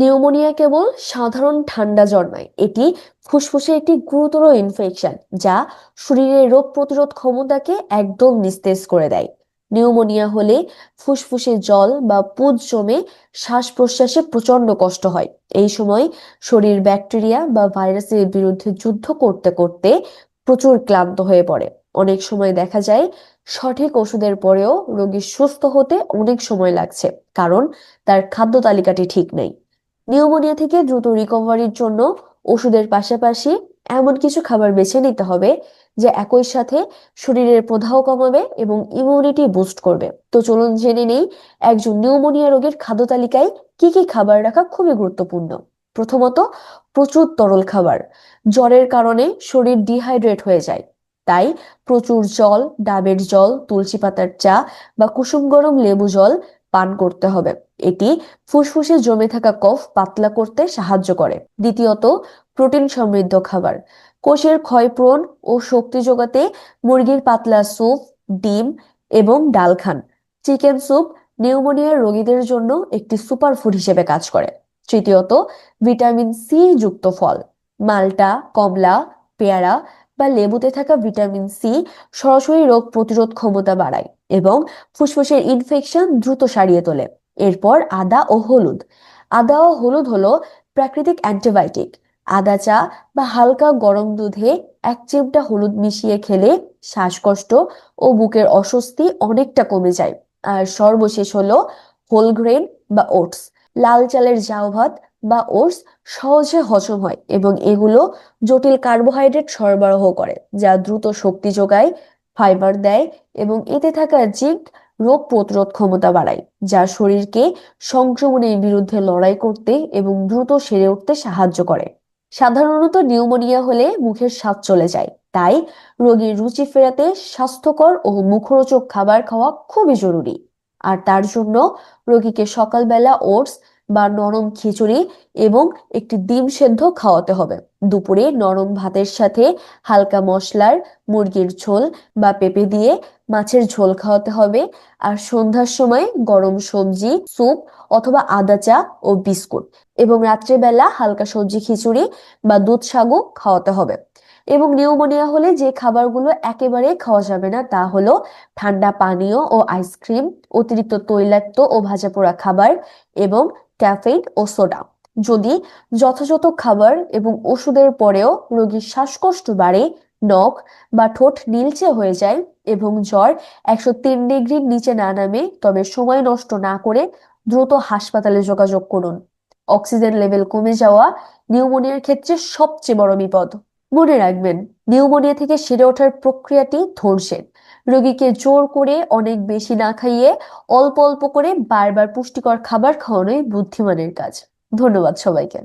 Pneumonia কেবল সাধারণ ঠান্ডা জ্বর নয়, এটি ফুসফুসে একটি গুরুতর ইনফেকশন যা শরীরের রোগ প্রতিরোধ ক্ষমতাকে একদম নিস্তেজ করে দেয়। নিউমোনিয়া হলে ফুসফুসে জল বা পুজ জমে শ্বাস প্রশ্বাসে প্রচণ্ড কষ্ট হয়। এই সময় শরীর ব্যাকটেরিয়া বা ভাইরাসের বিরুদ্ধে যুদ্ধ করতে করতে প্রচুর ক্লান্ত হয়ে পড়ে। অনেক সময় দেখা যায় সঠিক ওষুধের পরেও রোগী সুস্থ হতে অনেক সময় লাগছে, কারণ তার খাদ্য তালিকাটি ঠিক নেই। নিউমোনিয়া থেকে দ্রুত রিকভারির জন্য ওষুধের পাশাপাশি এমন কিছু খাবার বেছে নিতে হবে যে একই সাথে শরীরের প্রদাহ কমাবে এবং ইমিউনিটি বুস্ট করবে। তো চলুন জেনে নেই একজন নিউমোনিয়া রোগীর খাদ্য তালিকায় কি কি খাবার রাখা খুবই গুরুত্বপূর্ণ। প্রথমত, প্রচুর তরল খাবার। জ্বরের কারণে শরীর ডিহাইড্রেট হয়ে যায়। তাই প্রচুর জল, ডাবের জল, তুলসী পাতার চা বা কুসুম গরম লেবু জল পান করতে হবে। এটি ফুসফুসে জমে থাকা কফ পাতলা করতে সাহায্য করে। দ্বিতীয়ত, প্রোটিন সমৃদ্ধ খাবার। কোষের ক্ষয়প্রণ ও শক্তি যোগাতে মুরগির পাতলা স্যুপ, ডিম এবং ডাল খান। চিকেন স্যুপ নিউমোনিয়ার রোগীদের জন্য একটি সুপারফুড হিসেবে কাজ করে। তৃতীয়ত, ভিটামিন সি যুক্ত ফল। মাল্টা, কমলা, পেয়ারা বা লেবুতে থাকা ভিটামিন সি সরাসরি রোগ প্রতিরোধ ক্ষমতা বাড়ায় এবং ফুসফুসের ইনফেকশন দ্রুত সারিয়ে তোলে। এরপর আদা ও হলুদ। আদা ও হলুদ হলো প্রাকৃতিক অ্যান্টিবায়োটিক। আদা চা বা হালকা গরম দুধে এক চিমটা হলুদ মিশিয়ে খেলে শ্বাসকষ্ট ও বুকের অস্বস্তি অনেকটা কমে যায়। আর সর্বশেষ হলো হোল গ্রেন বা ওটস। লাল চালের জাউ ভাত বা ওটস সহজে হজম হয় এবং এগুলো জটিল কার্বোহাইড্রেট সরবরাহ করে, যা দ্রুত শক্তি যোগায়, ফাইবার দেয় এবং এতে থাকা জিঙ্ক রোগ প্রতিরোধ ক্ষমতা বাড়ায়, যা শরীরকে সংক্রমণের বিরুদ্ধে লড়াই করতে এবং দ্রুত সেরে উঠতে সাহায্য করে। সাধারণত নিউমোনিয়া হলে মুখের স্বাদ চলে যায়, তাই রোগীর রুচি ফেরাতে স্বাস্থ্যকর ও মুখরোচক খাবার খাওয়া খুবই জরুরি। আর তার জন্য রোগীকে সকালবেলা ওটস বা নরম খিচুড়ি এবং একটি ডিম সেদ্ধ খাওয়াতে হবে। দুপুরে নরম ভাতের সাথে হালকা মশলার, মুরগির ঝোল বা পেঁপে দিয়ে মাছের ঝোল খাওয়াতে হবে। আর সন্ধ্যার সময় গরম সবজি, স্যুপ অথবা আদা চা ও বিস্কুট এবং রাত্রেবেলা হালকা সবজি খিচুড়ি বা দুধ সাগু খাওয়াতে হবে। এবং নিউমোনিয়া হলে যে খাবারগুলো একেবারে খাওয়া যাবে না, তা হলো ঠান্ডা পানীয় ও আইসক্রিম অতিরিক্ত তৈলাক্ত ও ভাজা পোড়া খাবার এবং ক্যাফেইন ও সোডা যদি যথাযথ খাবার এবং ওষুধের পরেও রোগীর শ্বাসকষ্ট বাড়ে, নখ বা ঠোঁট নীলচে হয়ে যায় এবং জ্বর একশো তিন ডিগ্রির নিচে না নামে, তবে সময় নষ্ট না করে দ্রুত হাসপাতালে যোগাযোগ করুন। অক্সিজেন লেভেল কমে যাওয়া নিউমোনিয়ার ক্ষেত্রে সবচেয়ে বড় বিপদ। মনে রাখবেন, নিউমোনিয়া থেকে সেরে ওঠার প্রক্রিয়াটি ধৈর্যের রোগীকে জোর করে অনেক বেশি না খাইয়ে অল্প অল্প করে বারবার পুষ্টিকর খাবার খাওয়ানোই বুদ্ধিমানের কাজ। ধন্যবাদ সবাইকে।